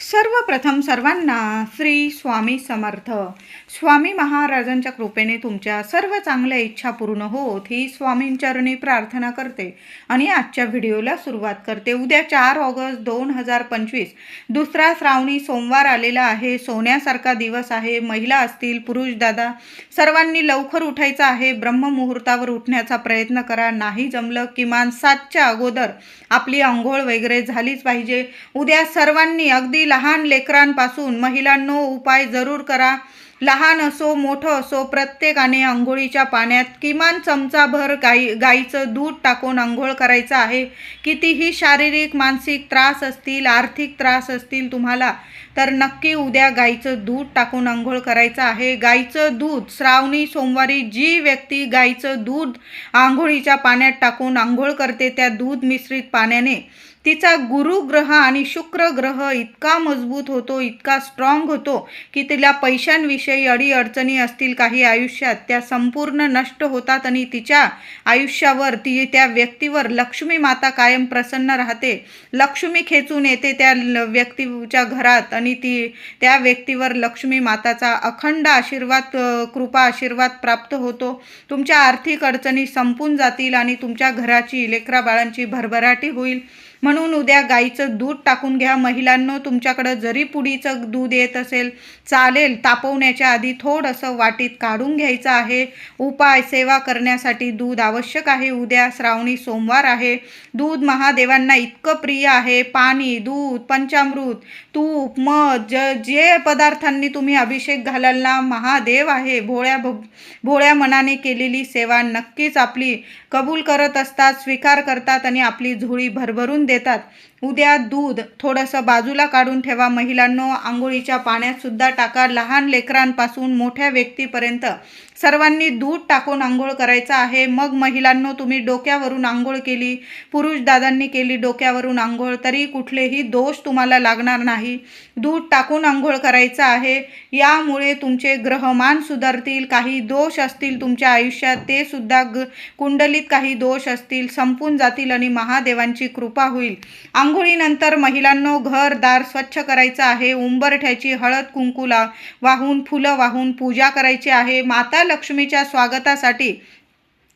सर्वप्रथम सर्वांना श्री स्वामी समर्थ. स्वामी महाराजांच्या कृपेने तुमच्या सर्व चांगल्या इच्छा पूर्ण होत ही स्वामींचरणी प्रार्थना करते. आणि आजच्या व्हिडिओला सुरुवात करते. उद्या चार ऑगस्ट दोन हजार पंचवीस दुसरा श्रावणी सोमवार आलेला आहे. सोन्यासारखा दिवस आहे. महिला असतील पुरुष दादा सर्वांनी लवकर उठायचं आहे. ब्रह्ममुहूर्तावर उठण्याचा प्रयत्न करा. नाही जमलं किमान सातच्या अगोदर आपली आंघोळ वगैरे झालीच पाहिजे. उद्या सर्वांनी अगदी लहान लेकरांपासून महिलांनो उपाय जरूर करा. लहान असो मोठं असो प्रत्येकाने आंघोळीच्या पाण्यात किमान चमचाभर गाई गाईचं दूध टाकून आंघोळ करायचं आहे. कितीही शारीरिक मानसिक त्रास असतील आर्थिक त्रास असतील तुम्हाला तर नक्की उद्या गाईचं दूध टाकून आंघोळ करायचं आहे. गाईचं दूध श्रावणी सोमवारी जी व्यक्ती गाईचं दूध आंघोळीच्या पाण्यात टाकून आंघोळ करते त्या दूध मिश्रित पाण्याने तिचा गुरु ग्रह आणि शुक्र ग्रह इतका मजबूत होतो इतका स्ट्रॉंग होतो की तिला पैशांविषयी अडीअडचणी असतील काही आयुष्यात त्या संपूर्ण नष्ट होतात आणि तिच्या आयुष्यावर ती त्या व्यक्तीवर लक्ष्मी माता कायम प्रसन्न राहते. लक्ष्मी खेचून येते त्या ल- व्यक्तीच्या घरात आणि ती त्या व्यक्तीवर लक्ष्मी माताचा अखंड आशीर्वाद कृपा आशीर्वाद प्राप्त होतो. तुमच्या आर्थिक अडचणी संपून जातील आणि तुमच्या घराची लेकरा बाळांची भरभराटी होईल. म्हणून उद्या गाईचं दूध टाकून घ्या. महिलांनो तुमच्याकडं जरी पुडीचं दूध येत असेल चालेल तापवण्याच्या आधी थोडंसं वाटीत काढून घ्यायचं आहे. उपाय सेवा करण्यासाठी दूध आवश्यक आहे. उद्या श्रावणी सोमवार आहे. दूध महादेवांना इतकं प्रिय आहे. पाणी दूध पंचामृत तूप मध ज जे पदार्थांनी तुम्ही अभिषेक घालाल ना महादेव आहे. भोळ्या भ- भोळ्या मनाने केलेली सेवा नक्कीच आपली कबूल करत असतात स्वीकार करतात आणि आपली झोळी भरभरून देतात. उद्या दूध थोडंसं बाजूला काढून ठेवा. महिलांनो आंघोळीच्या पाण्यात सुद्धा टाका. लहान लेकरांपासून मोठ्या व्यक्तीपर्यंत सर्वांनी दूध टाकून आंघोळ करायचं आहे. मग महिलांनो तुम्ही डोक्यावरून आंघोळ केली पुरुष दादांनी केली डोक्यावरून आंघोळ तरी कुठलेही दोष तुम्हाला लागणार नाही. दूध टाकून आंघोळ करायचं आहे. यामुळे तुमचे ग्रहमान सुधारतील काही दोष असतील तुमच्या आयुष्यात ते सुद्धा ग कुंडलीत काही दोष असतील संपून जातील आणि महादेवांची कृपा होईल. आंघोळीनंतर महिलांनो घर दार स्वच्छ करायचं आहे. उंबरठ्याची हळद कुंकुला वाहून फुलं वाहून पूजा करायची आहे. माता लक्ष्मीच्या स्वागतासाठी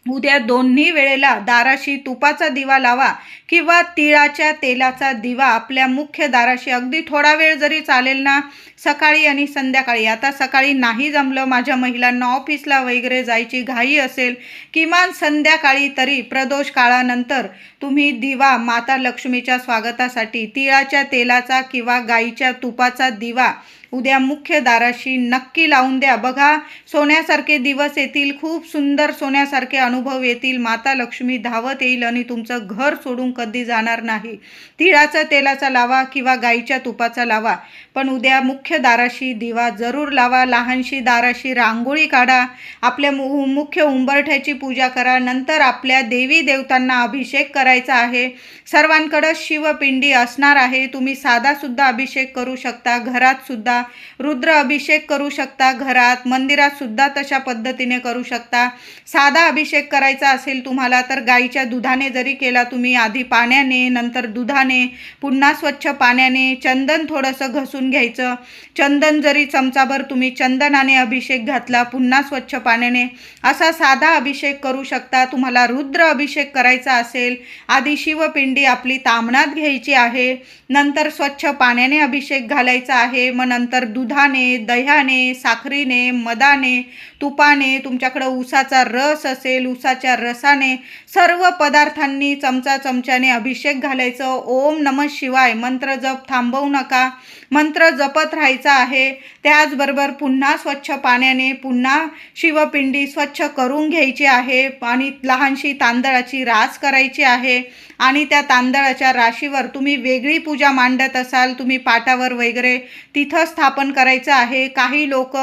उद्या दोन्ही वेळेला दाराशी तुपाचा दिवा लावा किंवा तिळाच्या तेलाचा दिवा आपल्या मुख्य दाराशी. अगदी थोडा वेळ जरी चालेल ना सकाळी आणि संध्याकाळी. आता सकाळी नाही जमलं माझ्या महिलांना ऑफिसला वगैरे जायची घाई असेल किमान संध्याकाळी तरी प्रदोष काळानंतर तुम्ही दिवा माता लक्ष्मीच्या स्वागतासाठी तिळाच्या तेलाचा किंवा गाईच्या तुपाचा दिवा उद्या मुख्य दाराशी नक्की लावून द्या. बघा सोन्यासारखे दिवस येतील खूप सुंदर सोन्यासारखे अनुभव येतील. माता लक्ष्मी धावत येईल आणि तुमचं घर सोडून कधी जाणार नाही. तिळाचा तेलाचा लावा किंवा गाईच्या तुपाचा लावा. पण उद्या मुख्य दाराशी दिवा जरूर लावा. लहानशी दाराशी रांगोळी काढा. आपल्या मु मुख्य उंबरठ्याची पूजा करा. नंतर आपल्या देवी देवतांना अभिषेक करायचा आहे. सर्वांकडं शिवपिंडी असणार आहे. तुम्ही साधासुद्धा अभिषेक करू शकता घरात सुद्धा. रुद्र अभिषेक करू शकता घरात मंदिरात सुद्धा तशा पद्धतीने करू शकता. साधा अभिषेक करायचा असेल तुम्हाला तर गाईच्या दुधाने जरी केला तुम्ही आधी पाण्याने नंतर दुधाने पुन्हा स्वच्छ पाण्याने चंदन थोडंसं घसून घ्यायचं. चंदन जरी चमचाभर तुम्ही चंदनाने अभिषेक घातला पुन्हा स्वच्छ पाण्याने असा साधा अभिषेक करू शकता. तुम्हाला रुद्र अभिषेक करायचा असेल आधी शिवपिंडी आपली तामणात घ्यायची आहे. नंतर स्वच्छ पाण्याने अभिषेक घालायचा आहे. मग नंतर दुधाने दह्याने साखरीने मदाने तुपाने तुमच्याकडं उसाचा रस असेल उसाच्या रसाने सर्व पदार्थांनी चमचा चमच्याने अभिषेक घालायचं. ओम नम शिवाय मंत्र जप थांबवू नका. मंत्र जपत राहायचा आहे. त्याचबरोबर पुन्हा स्वच्छ पाण्याने पुन्हा शिवपिंडी स्वच्छ करून घ्यायची आहे आणि लहानशी तांदळाची रास करायची आहे. লাগে आणि त्या तांदळाच्या राशीवर तुम्ही वेगळी पूजा मांडत असाल तुम्ही पाटावर वगैरे तिथं स्थापन करायचं आहे. काही लोक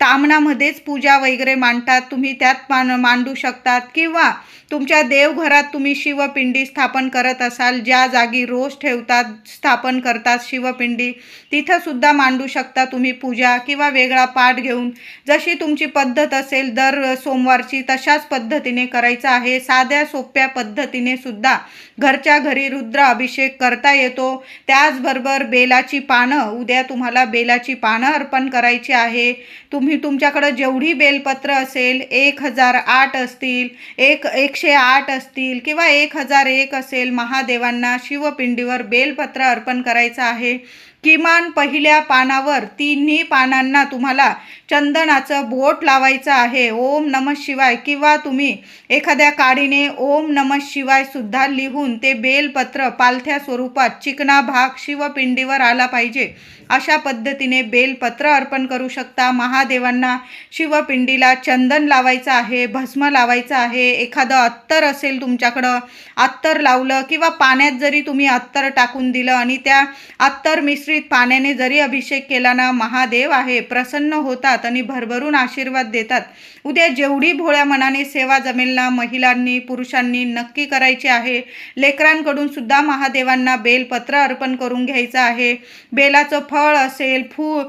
तामणामध्येच पूजा वगैरे मांडतात तुम्ही त्यात मान मांडू शकतात. किंवा तुमच्या देवघरात तुम्ही शिवपिंडी स्थापन करत असाल ज्या जागी रोज ठेवतात स्थापन करतात शिवपिंडी तिथंसुद्धा मांडू शकता तुम्ही पूजा किंवा वेगळा पाठ घेऊन. जशी तुमची पद्धत असेल दर सोमवारची तशाच पद्धतीने करायचं आहे. साध्या सोप्या पद्धतीने सुद्धा घरच्या घरी रुद्र अभिषेक करता येतो. त्याचबरोबर बेलाची पानं उद्या तुम्हाला बेलाची पानं अर्पण करायची आहे. तुम्ही तुमच्याकडं जेवढी बेलपत्र असेल एक हजार आठ असतील एक एकशे आठ असतील किंवा एक हजार एक असेल महादेवांना शिवपिंडीवर बेलपत्र अर्पण करायचं आहे. किमान पहिल्या पानावर तिन्ही पानांना तुम्हाला चंदनाचं बोट लावायचं आहे. ओम नम शिवाय. किंवा तुम्ही एखाद्या काडीने ओम नम शिवाय सुद्धा लिहून ते बेलपत्र पालथ्या स्वरूपात चिकना भाग शिवपिंडीवर आला पाहिजे. अशा पद्धतीने बेलपत्र अर्पण करू शकता. महादेवांना शिवपिंडीला चंदन लावायचं आहे भस्म लावायचं आहे. एखादं अत्तर असेल तुमच्याकडं अत्तर लावलं किंवा पाण्यात जरी तुम्ही अत्तर टाकून दिलं आणि त्या अत्तर मिश्रित पाण्याने जरी अभिषेक केला ना महादेव आहे प्रसन्न होतात आणि भरभरून आशीर्वाद देतात. उद्या जेवढी भोळ्या मनाने सेवा जमेल ना महिलांनी पुरुषांनी नक्की करायची आहे. लेकरांकडून सुद्धा महादेवांना बेलपत्र अर्पण करून घ्यायचं आहे. बेलाचं फळ फळ असेल फू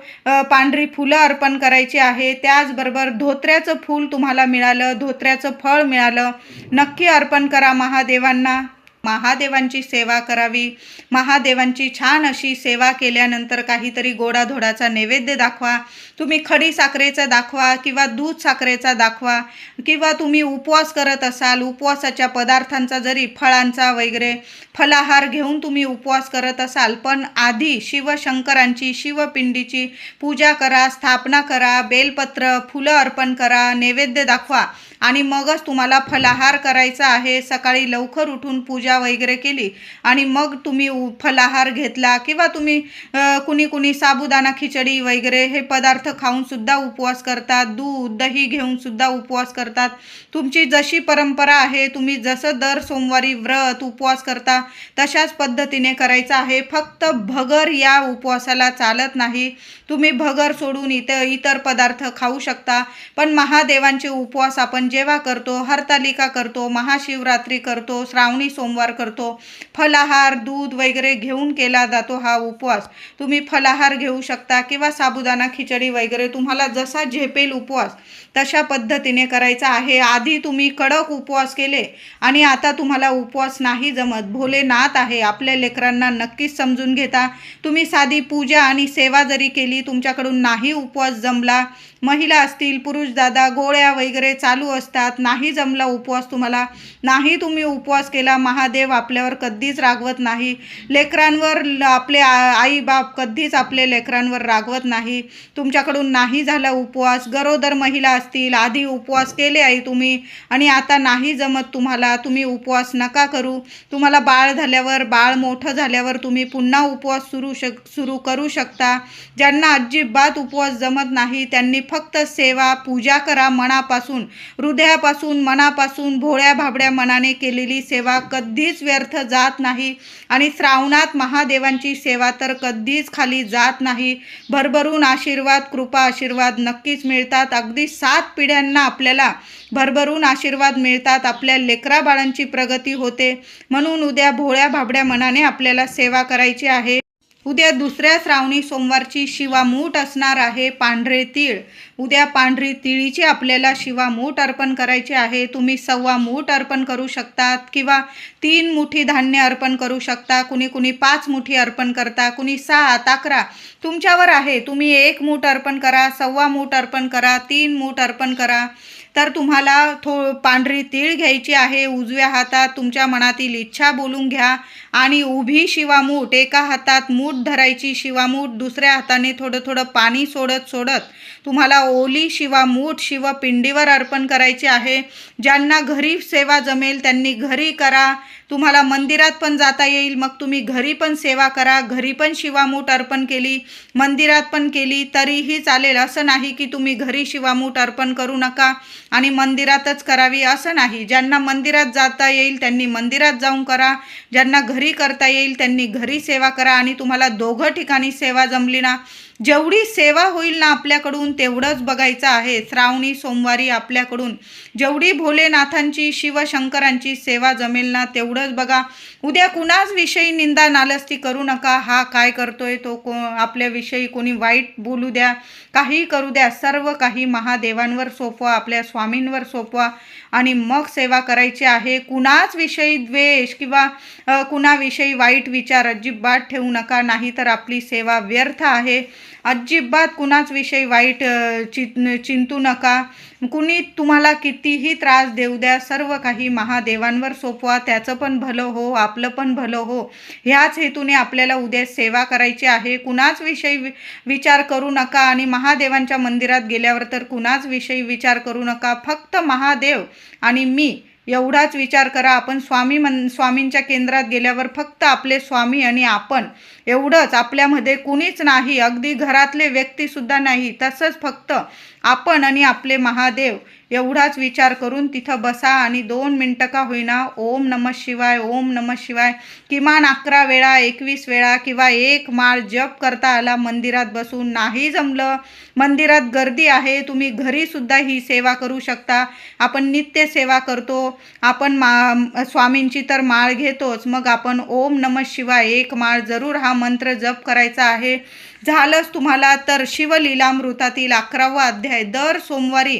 पांढरी फुलं अर्पण करायची आहे त्याचबरोबर धोत्र्याचं फूल तुम्हाला मिळालं धोत्र्याचं फळ मिळालं. नक्की अर्पण करा महादेवांना. महादेवांची सेवा करावी. महादेवांची छान अशी सेवा केल्यानंतर काहीतरी गोडाधोडाचा नैवेद्य दाखवा. तुम्ही खडी साखरेचा दाखवा किंवा दूध साखरेचा दाखवा किंवा तुम्ही उपवास करत असाल उपवासाच्या पदार्थांचा जरी फळांचा वगैरे फलाहार घेऊन तुम्ही उपवास करत असाल पण आधी शिवशंकरांची शिवपिंडीची पूजा करा स्थापना करा बेलपत्र फुलं अर्पण करा नैवेद्य दाखवा आणि मगच तुम्हाला फलाहार करायचा आहे. सकाळी लवकर उठून पूजा वगैरे केली आणि मग तुम्ही उ- फलाहार घेतला किंवा तुम्ही कुणी कुणी साबुदाणा खिचडी वगैरे हे पदार्थ खाऊन सुद्धा उपवास करतात दूध दही घेऊन सुद्धा उपवास करतात. तुमची जशी परंपरा आहे तुम्ही जसं दर सोमवारी व्रत उपवास करता तशाच पद्धतीने करायचं आहे. फक्त भगर या उपवासाला चालत नाही. तुम्ही भगर सोडून इतर इतर पदार्थ खाऊ शकता. पण महादेवांचे उपवास आपण जेव्हा करतो हरतालिका करतो महाशिवरात्री करतो श्रावणी सोमवार करतो फलाहार दूध वगैरे घेऊन केला जातो हा उपवास. तुम्ही फलाहार घेऊ शकता किंवा साबुदाणा खिचडी वगैरे तुम्हाला जसा झेपेल उपवास तशा पद्धतीने करायचा आहे. आधी तुम्ही कडक उपवास केले आणि आता तुम्हाला उपवास नाही जमत. भोलेनाथ आहे आपल्या लेकरांना नक्कीच समजून घेता. तुम्ही साधी पूजा आणि सेवा जरी केली तुमच्याकडून नाही उपवास जमला महिला असतील पुरुष दादा गोळ्या वगैरे चालू असतात नाही जमला उपवास तुम्हाला नाही तुम्ही उपवास केला महादेव आपल्यावर कधीच रागवत नाही. लेकरांवर ल- आपले आई बाप कधीच आपले लेकरांवर रागवत नाही. तुमच्याकडून नाही झाला उपवास गरोदर महिला असतील आधी उपवास केले आई तुम्ही आणि आता नाही जमत तुम्हाला तुम्ही उपवास नका करू. तुम्हाला बाळ झाल्यावर बाळ मोठं झाल्यावर तुम्ही पुन्हा उपवास सुरू शक सुरू करू शकता. ज्यांना अजिबात उपवास जमत नाही त्यांनी फक्त सेवा पूजा करा मनापासून हृदयापासून मनापासून भोळ्या भाबड्या मनाने केलेली सेवा कधीच व्यर्थ जात नाही आणि श्रावणात महादेवांची सेवा तर कधीच खाली जात नाही. भरभरून आशीर्वाद कृपा आशीर्वाद नक्कीच मिळतात. अगदी सात पिढ्यांना आपल्याला भरभरून आशीर्वाद मिळतात. आपल्या लेकरा बाळांची प्रगती होते. म्हणून उद्या भोळ्या भाबड्या मनाने आपल्याला सेवा करायची आहे. उद्या दुसऱ्या श्रावणी सोमवारची शिवामूठ असणार आहे पांढरे तीळ. उद्या पांढरी तिळीची आपल्याला शिवामूठ अर्पण करायची आहे. तुम्ही सव्वा मूठ अर्पण करू शकतात किंवा तीन मुठी धान्य अर्पण करू शकता. कुणी कुणी पाच मुठी अर्पण करता कुणी सात अकरा. तुमच्यावर आहे. तुम्ही एक मूठ अर्पण करा सव्वा मूठ अर्पण करा तीन मूठ अर्पण करा. तर तुम्हाला थो पांढरी तीळ घ्यायची आहे उजव्या हातात तुमच्या मनातील इच्छा बोलून घ्या आणि उभी शिवामूठ एका हातात मूठ धरायची शिवामूठ दुसऱ्या हाताने थोडं थोडं पाणी सोडत सोडत तुम्हाला ओली शिवा मूठ शिव पिंडीवर अर्पण करायची आहे. ज्यांना घरी सेवा जमेल त्यांनी घरी करा. तुम्हाला मंदिरात पण जाता येईल. मग तुम्ही घरी पण सेवा करा. घरी पण शिवामूठ अर्पण केली. मंदिरात पण केली. तरीही चालेल. असं नाही की तुम्ही घरी शिवामूठ अर्पण करू नका आणि मंदिरातच करावी. असं नाही. ज्यांना मंदिरात जाता येईल त्यांनी मंदिरात जाऊन करा. ज्यांना घरी करता येईल त्यांनी घरी सेवा करा आणि तुम्हाला दोघं ठिकाणी सेवा जमली ना जेवढी सेवा होईल ना आपल्याकडून तेवढंच बघायचं आहे. श्रावणी सोमवारी आपल्याकडून जेवढी भोलेनाथांची शिवशंकरांची सेवा जमेल ना तेवढंच बघा. उद्या कुणाच विषयी निंदा नालस्ती करू नका. हा काय करतोय तो को आपल्याविषयी कोणी वाईट बोलू द्या काही करू द्या. सर्व काही महादेवांवर सोपवा आपल्या स्वामींवर सोपवा आणि मग सेवा करायची आहे. कुणाच विषयी द्वेष किंवा कुणाविषयी वाईट विचार अजिबात ठेवू नका. नाही तर आपली सेवा व्यर्थ आहे. अजिबात कुणाच विषयी वाईट अ, चिंतू नका. कुणी तुम्हाला कितीही त्रास देऊ द्या सर्व काही महादेवांवर सोपवा. त्याचं पण भलं हो आपलं पण भलं हो. ह्याच हेतूने आपल्याला उद्या सेवा करायची आहे. कुणाच विषयी वि- विचार करू नका आणि महादेवांच्या मंदिरात गेल्यावर तर कुणाच विषयी विचार करू नका. फक्त महादेव आणि मी एवढाच विचार करा आपण स्वामी मन स्वामींच्या केंद्रात गेल्यावर फक्त आपले स्वामी आणि आपण. एवढंच आपल्यामध्ये कुणीच नाही अगदी घरातले व्यक्तीसुद्धा नाही तसंच फक्त आपण आणि आपले महादेव. एवढाच विचार करून तिथं बसा आणि दोन मिनटं का होईना ओम नमः शिवाय ओम नमः शिवाय किमान अकरा वेळा एकवीस वेळा किंवा एक माळ जप करता आला मंदिरात बसून. नाही जमलं. मंदिरात गर्दी आहे. तुम्ही घरीसुद्धा ही सेवा करू शकता. आपण नित्य सेवा करतो. आपण मा स्वामींची तर माळ घेतोच. मग आपण ओम नमः शिवाय एक माळ जरूर हा मंत्र जप करायचा आहे. झालंच तुम्हाला तर शिवलीलामृतातील अकरावा अध्याय. दर सोमवारी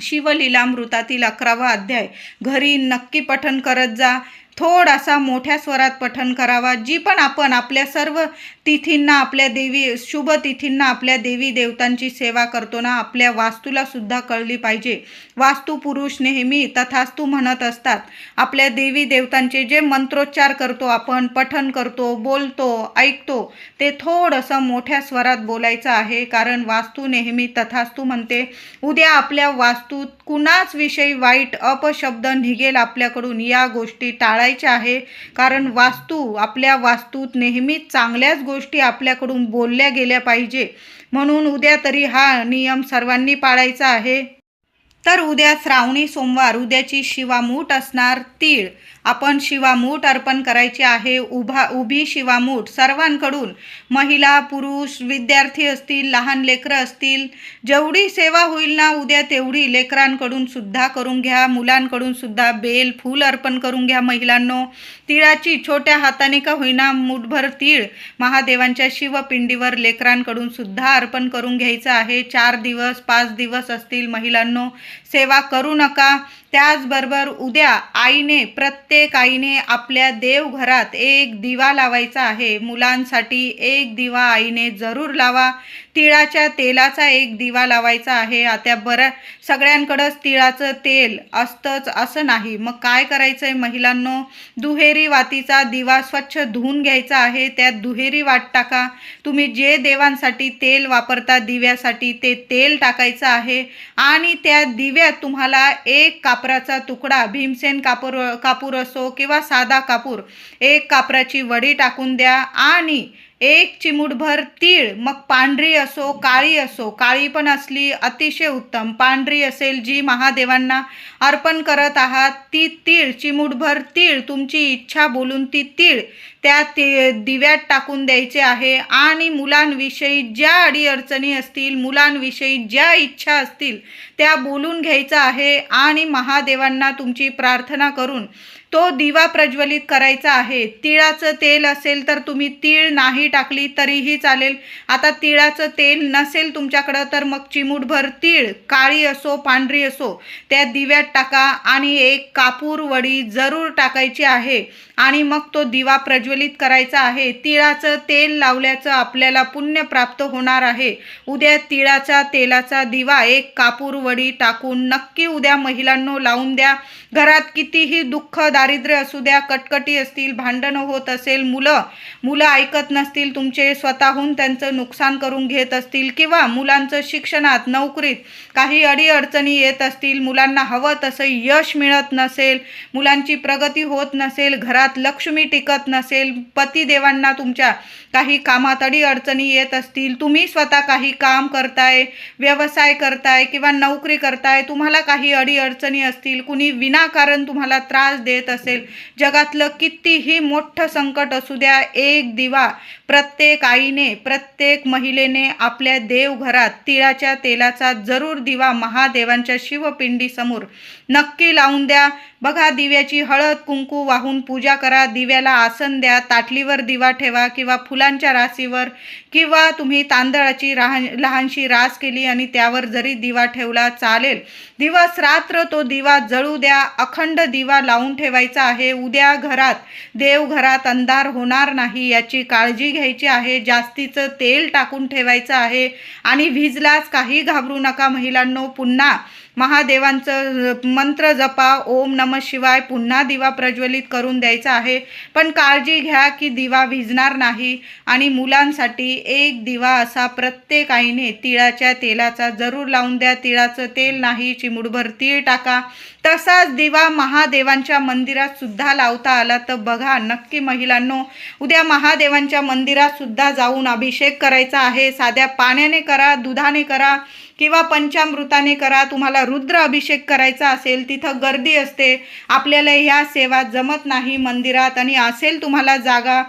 शिवलीलामृतातील अकरावा अध्याय. घरी नक्की पठन करत जा. थोडासा मोठ्या स्वरात पठन करावा जी पण आपण आपल्या सर्व तिथींना आपल्या देवी शुभ तिथींना आपल्या देवी देवतांची सेवा करतो ना आपल्या वास्तूला सुद्धा कळली पाहिजे. वास्तू पुरुष नेहमी तथास्तू म्हणत असतात. आपल्या देवी देवतांचे जे मंत्रोच्चार करतो आपण पठन करतो बोलतो ऐकतो ते थोडंसं मोठ्या स्वरात बोलायचं आहे कारण वास्तू नेहमी तथास्तू म्हणते. उद्या आपल्या वास्तूत कुणाच विषयी वाईट अपशब्द निघेल आपल्याकडून या गोष्टी करायचे आहे. कारण वास्तू आपल्या वास्तूत नेहमीच चांगल्याच गोष्टी आपल्याकडून बोलल्या गेल्या पाहिजे. म्हणून उद्या तरी हा नियम सर्वांनी पाळायचा आहे. तर उद्या श्रावणी सोमवार उद्याची शिवामूठ असणार तीळ. आपण शिवामूठ अर्पण करायची आहे. उभा उभी शिवामूठ सर्वांकडून महिला पुरुष विद्यार्थी असतील लहान लेकरं असतील जेवढी सेवा होईल ना उद्या तेवढी लेकरांकडून सुद्धा करून घ्या. मुलांकडून सुद्धा बेल फूल अर्पण करून घ्या महिलांनो. तिळाची छोट्या हाताने का होईना मुठभर तीळ महादेवांच्या शिवपिंडीवर लेकरांकडून सुद्धा अर्पण करून घ्यायचं आहे. चार दिवस पाच दिवस असतील महिलांनो. सेवा करू नका. त्याचबरोबर उद्या आईने प्रत्येक आईने आपल्या देवघरात एक दिवा लावायचा आहे. मुलांसाठी एक दिवा आईने जरूर लावा. तिळाच्या तेलाचा एक दिवा लावायचा आहे. आता बरं सगळ्यांकडंच तिळाचं तेल असतंच असं नाही. मग काय करायचं आहे महिलांनो? दुहेरी वातीचा दिवा स्वच्छ धुवून घ्यायचा आहे. त्यात दुहेरी वाट टाका. तुम्ही जे देवांसाठी तेल वापरता दिव्यासाठी ते तेल टाकायचं आहे. आणि त्या दिव्यात तुम्हाला एक कापराचा तुकडा भीमसेन कापूर कापूर असो किंवा साधा कापूर एक कापराची वडी टाकून द्या. आणि एक चिमूटभर तीळ मग पांढरी असो काळी असो. काळी पण असली अतिशय उत्तम. पांढरी असेल जी महादेवांना अर्पण करत आहात ती तीळ चिमूटभर तीळ तुमची इच्छा बोलून ती तीळ त्या ते दिव्यात टाकून द्यायचे आहे. आणि मुलांविषयी ज्या अडीअडचणी असतील मुलांविषयी ज्या इच्छा असतील त्या बोलून घ्यायचं आहे. आणि महादेवांना तुमची प्रार्थना करून तो दिवा प्रज्वलित करायचा आहे. तिळाचं तेल असेल तर तुम्ही तीळ नाही टाकली तरीही चालेल. आता तिळाचं तेल नसेल तुमच्याकडं तर मग चिमूटभर तीळ काळी असो पांढरी असो त्या दिव्यात टाका आणि एक कापूर वडी जरूर टाकायची आहे. आणि मग तो दिवा प्रज्वलित करायचा आहे. तिळाचं तेल लावल्याचं आपल्याला पुण्य प्राप्त होणार आहे. उद्या तिळाच्या तेलाचा दिवा एक कापूर वडी टाकून नक्की उद्या महिलांनो लावून द्या. घरात कितीही दुःख दारिद्र्य असू द्या कटकटी असतील भांडणं होत असेल मुलं मुलं ऐकत नसतील तुमचे स्वतःहून त्यांचं नुकसान करून घेत असतील किंवा मुलांचं शिक्षणात नोकरीत काही अडीअडचणी येत असतील मुलांना हवं तसं यश मिळत नसेल मुलांची प्रगती होत नसेल घरात लक्ष्मी टिकत नसेल पतिदेवांना तुमच्या काही कामात अडीअडचणी येत असतील तुम्ही स्वतः काही काम करताय व्यवसाय करताय किंवा नोकरी करताय तुम्हाला काही अडीअडचणी असतील कुणी विनाकारण तुम्हाला त्रास देत असेल. जगातलं कितीही मोठं संकट असू द्या एक दिवा प्रत्येक आईने प्रत्येक महिलेने आपल्या देवघरात तिळाच्या तेलाचा जरूर दिवा महादेवांच्या शिवपिंडीसमोर नक्की लावून द्या. बघा दिव्याची हळद कुंकू वाहून पूजा करा. दिव्याला आसन द्या. ताटलीवर दिवा ठेवा किंवा फुलांच्या राशीवर किंवा तुम्ही तांदळाची राह लहानशी रास केली आणि त्यावर जरी दिवा ठेवला चालेल. दिवस रात्र तो दिवा जळू द्या. अखंड दिवा लावून ठेवायचा आहे. उद्या घरात देवघरात अंधार होणार नाही. याची काळजी घ्यायची आहे. जास्तीचं तेल टाकून ठेवायचं आहे. आणि भिजलाच काही घाबरू नका महिलांनो. पुन्हा महादेवांचं मंत्र जपा ओम नम शिवाय पुन्हा दिवा प्रज्वलित करून द्यायचा आहे. पण काळजी घ्या की दिवा भिजणार नाही आणि मुलांसाठी एक दिवा असा प्रत्येक आईने तिळाच्या तेलाचा जरूर लावून द्या. तिळाचं तेल नाही चिमुडभर तीळ टाका. तसाच दिवा महादेवांच्या मंदिरात सुद्धा लावता आला तर बघा नक्की महिलांनो उद्या महादेवांच्या मंदिरात सुद्धा जाऊन अभिषेक करायचा आहे. साध्या पाण्याने करा दुधाने करा. किंवा पंचामृताने करा तुम्हाला रुद्र अभिषेक करायचा असेल तिथं गर्दी असते. आपल्याला ह्या सेवा जमत नाही मंदिरात आणि असेल तुम्हाला जागा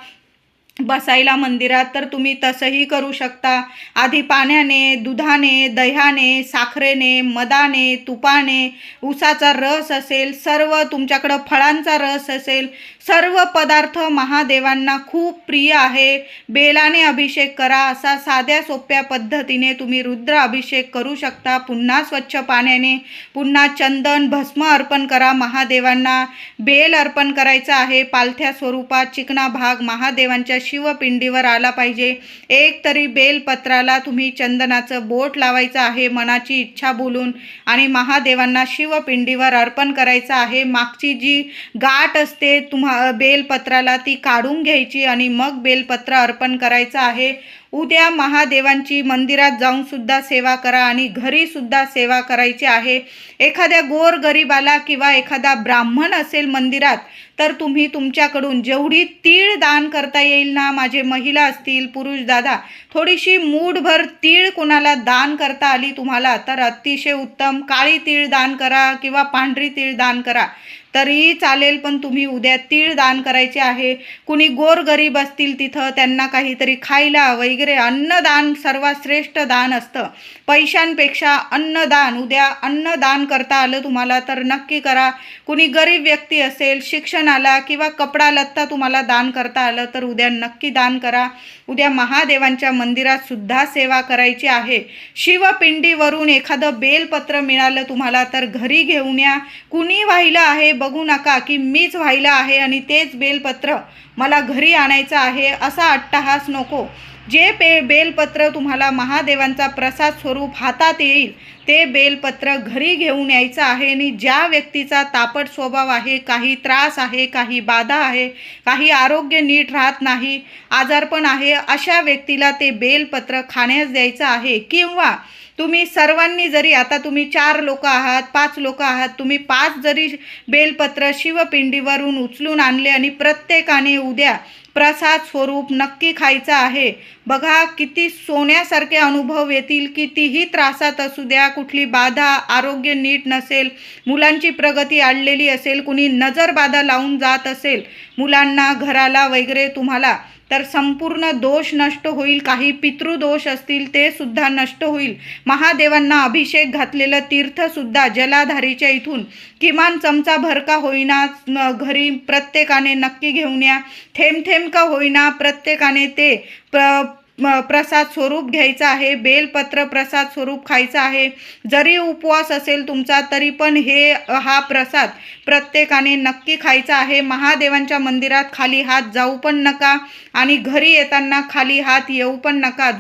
बसायला मंदिरात तर तुम्ही तसंही करू शकता. आधी पाण्याने दुधाने दह्याने साखरेने मदाने तुपाने उसाचा रस असेल सर्व तुमच्याकडं फळांचा रस असेल सर्व पदार्थ महादेवांना खूप प्रिय आहे. बेलाने अभिषेक करा असा साध्या सोप्या पद्धतीने तुम्ही रुद्र अभिषेक करू शकता. पुन्हा स्वच्छ पाण्याने पुन्हा चंदन भस्म अर्पण करा महादेवांना. बेल अर्पण करायचं आहे पालथ्या स्वरूपात चिकना भाग महादेवांच्या शिवपिंडीवर आला पाहिजे. एक तरी बेलपत्राला तुम्ही चंदनाचं बोट लावायचं आहे मनाची इच्छा बोलून. आणि महादेवांना शिवपिंडीवर अर्पण करायचं आहे. मागची जी गाठ असते तुम्हा बेलपत्राला ती काढून घ्यायची आणि मग बेलपत्र अर्पण करायचं आहे. उद्या महादेवांची मंदिरात जाऊनसुद्धा सेवा करा आणि घरीसुद्धा सेवा करायची आहे. एखाद्या गोरगरीबाला किंवा एखादा ब्राह्मण असेल मंदिरात तर तुम्ही तुमच्याकडून जेवढी तीळ दान करता येईल ना माझे महिला असतील पुरुष दादा थोडीशी मूठभर तीळ कोणाला दान करता आली तुम्हाला तर अतिशय उत्तम. काळी तीळ दान करा किंवा पांढरी तीळ दान करा. तरीही चालेल पण तुम्ही उद्या तीळ दान करायचे आहे. कुणी गोरगरीब असतील तिथं त्यांना काहीतरी खायला वगैरे अन्नदान सर्वात श्रेष्ठ दान असतं. पैशांपेक्षा अन्नदान उद्या अन्नदान करता आलं तुम्हाला तर नक्की करा. कुणी गरीब व्यक्ती असेल शिक्षणाला किंवा कपडा लत्ता तुम्हाला दान करता आलं तर उद्या नक्की दान करा. उद्या महादेवांच्या मंदिरात सुद्धा सेवा करायची आहे. शिवपिंडीवरून एखादं बेलपत्र मिळालं तुम्हाला तर घरी घेऊन या. कुणी वाहिलं आहे बघू नका की मीच व्हायला आहे आणि तेच बेलपत्र मला घरी आणायचं आहे असा अट्टहास नको. जे पे बेलपत्र तुम्हाला महादेवांचा प्रसाद स्वरूप हातात येईल ते बेलपत्र घरी घेऊन यायचं आहे आणि ज्या व्यक्तीचा तापट स्वभाव आहे काही त्रास आहे काही बाधा आहे काही आरोग्य नीट राहत नाही आजारपण आहे अशा व्यक्तीला ते बेलपत्र खाण्यास द्यायचं आहे. किंवा तुम्ही सर्वांनी जरी आता तुम्ही चार लोक आहात पाच लोक आहात तुम्ही पाच जरी बेलपत्र शिवपिंडीवरून उचलून आणले आणि प्रत्येकाने उद्या प्रसाद स्वरूप नक्की खायचं आहे बघा किती सोन्यासारखे अनुभव येतील कितीही त्रासात असू द्या कुठली बाधा आरोग्य नीट नसेल मुलांची प्रगती आडलेली असेल कुणी नजरबाधा लावून जात असेल मुलांना घराला वगैरे तुम्हाला तर संपूर्ण दोष नष्ट होईल काही पितृदोष असतील ते सुद्धा नष्ट होईल. महादेवांना अभिषेक घातलेलं तीर्थसुद्धा जलाधारीच्या इथून किमान चमचा भर का होईना न- घरी प्रत्येकाने नक्की घेऊन या थेंब थेंब का होईना प्रत्येकाने ते प्र म- प्रसाद स्वरूप घ्यायचं आहे बेलपत्र प्रसाद स्वरूप खायचं आहे. जरी उपवास असेल तुमचा तरी पण हे हा प्रसाद प्रत्येकाने नक्की खायचा आहे. महादेवांच्या मंदिरात खाली हात जाऊ पण नका आणि घरी येताना खाली हात येऊ पण नका.